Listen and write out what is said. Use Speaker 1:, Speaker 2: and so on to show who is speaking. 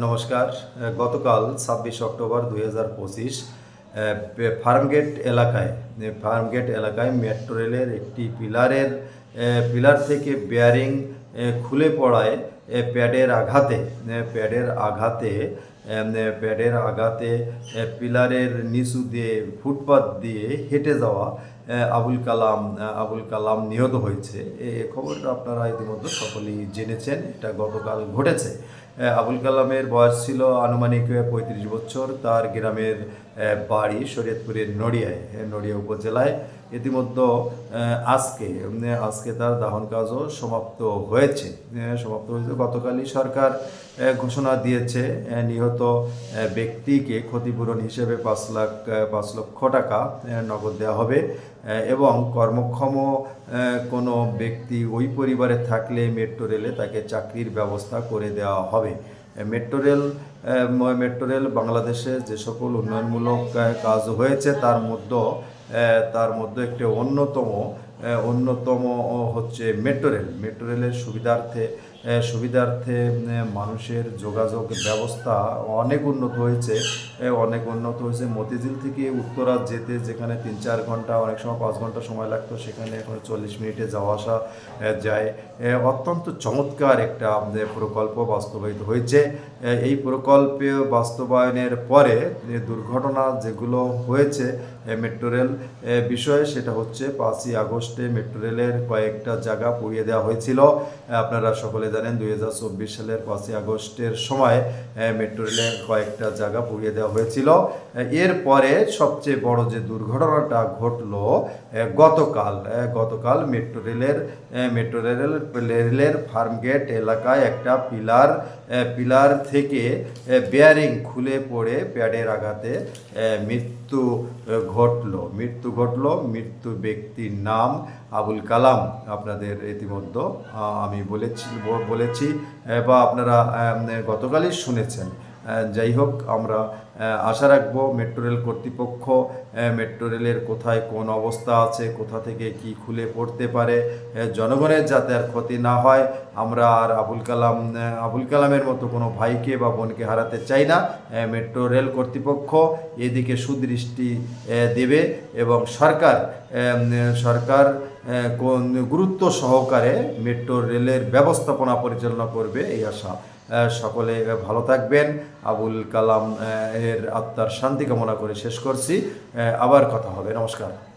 Speaker 1: নমস্কার। গতকাল ছাব্বিশ অক্টোবর দুই হাজার পঁচিশ ফার্মগেট এলাকায় ফার্মগেট এলাকায় মেট্রো রেলের একটি পিলারের পিলার থেকে বেয়ারিং খুলে পড়ায় প্যাডের আঘাতে প্যাডের আঘাতে প্যাডের আঘাতে পিলারের নিচু দিয়ে, ফুটপাত দিয়ে হেঁটে যাওয়া আবুল কালাম আবুল কালাম নিহত হয়েছে। এ এ খবরটা আপনারা ইতিমধ্যে সকলেই জেনেছেন। এটা গতকাল ঘটেছে। আবুল কালামের বয়স ছিল আনুমানিক পঁয়ত্রিশ বছর। তার গ্রামের বাড়ি শরীয়তপুরের নড়িয়ায় নড়িয়া উপজেলায়। ইতিমধ্যে আজকে আজকে তার দাহন কাজও সমাপ্ত হয়েছে। সমাপ্ত হয়েছে। গতকালই সরকার ঘোষণা দিয়েছে নিহত ব্যক্তিকে ক্ষতিপূরণ হিসেবে পাঁচ লাখ পাঁচ লক্ষ টাকা নগদ দেওয়া হবে। এবং কর্মক্ষম কোনো ব্যক্তি ওই পরিবারে থাকলে মেট্রো রেলে তাকে চাকরির ব্যবস্থা করে দেওয়া হবে। মেট্রো রেল মেট্রো রেল বাংলাদেশে যে সকল উন্নয়নমূলক কাজ হয়েছে, তার মধ্যে তার মধ্যে একটি অন্যতম অন্যতম হচ্ছে মেট্রো রেল মেট্রো রেলের সুবিধার্থে সুবিধার্থে মানুষের যোগাযোগ ব্যবস্থা অনেক উন্নত হয়েছে। অনেক উন্নত হয়েছে। মতিঝিল থেকে উত্তরা যেতে যেখানে তিন চার ঘণ্টা, অনেক সময় পাঁচ ঘণ্টা সময় লাগতো, সেখানে এখন চল্লিশ মিনিটে যাওয়া আসা যায়। অত্যন্ত চমৎকার একটা প্রকল্প বাস্তবায়িত হয়েছে। এই প্রকল্পে বাস্তবায়নের পরে দুর্ঘটনা যেগুলো হয়েছে মেট্রো রেল বিষয়ে সেটা হচ্ছে পাঁচই আগস্টে মেট্রো রেলের কয়েকটা জায়গা পুড়িয়ে দেওয়া হয়েছিল। আপনারা সকলে জানেন দু হাজার চব্বিশ সালের পাঁচই আগস্টের সময় মেট্রো রেলের কয়েকটা জায়গা পুড়িয়ে দেওয়া হয়েছিল। এরপরে সবচেয়ে বড় যে দুর্ঘটনাটা ঘটলো গতকাল গতকাল মেট্রো রেলের মেট্রো রেলের রেলের ফার্মগেট এলাকায় একটা পিলার পিলার থেকে বেয়ারিং খুলে পড়ে প্যাডের আঘাতে মৃত্যু ঘটলো। মৃত্যু ঘটলো, মৃত্যু ব্যক্তির নাম আবুল কালাম আপনাদের ইতিমধ্যে আমি বলেছি বলেছি বা আপনারা গতকালই শুনেছেন। যাই হোক আমরা আশা রাখব মেট্রো রেল কর্তৃপক্ষ মেট্রো রেলের কোথায় কোন অবস্থা আছে, কোথা থেকে কি খুলে পড়তে পারে জনগণের যাতে আর ক্ষতি না হয়, আমরা আর আবুল কালাম আবুল কালামের মতো কোনো ভাইকে বা বোনকে হারাতে চাই না। মেট্রো রেল কর্তৃপক্ষ এদিকে সুদৃষ্টি দেবে এবং সরকার সরকার কোন গুরুত্ব সহকারে মেট্রো রেলের ব্যবস্থাপনা পরিচালনা করবে, এই আশা। সকলে ভালো থাকবেন। আবুল কালাম এর আত্মার শান্তি কামনা করে শেষ করছি। আবার কথা হবে। নমস্কার।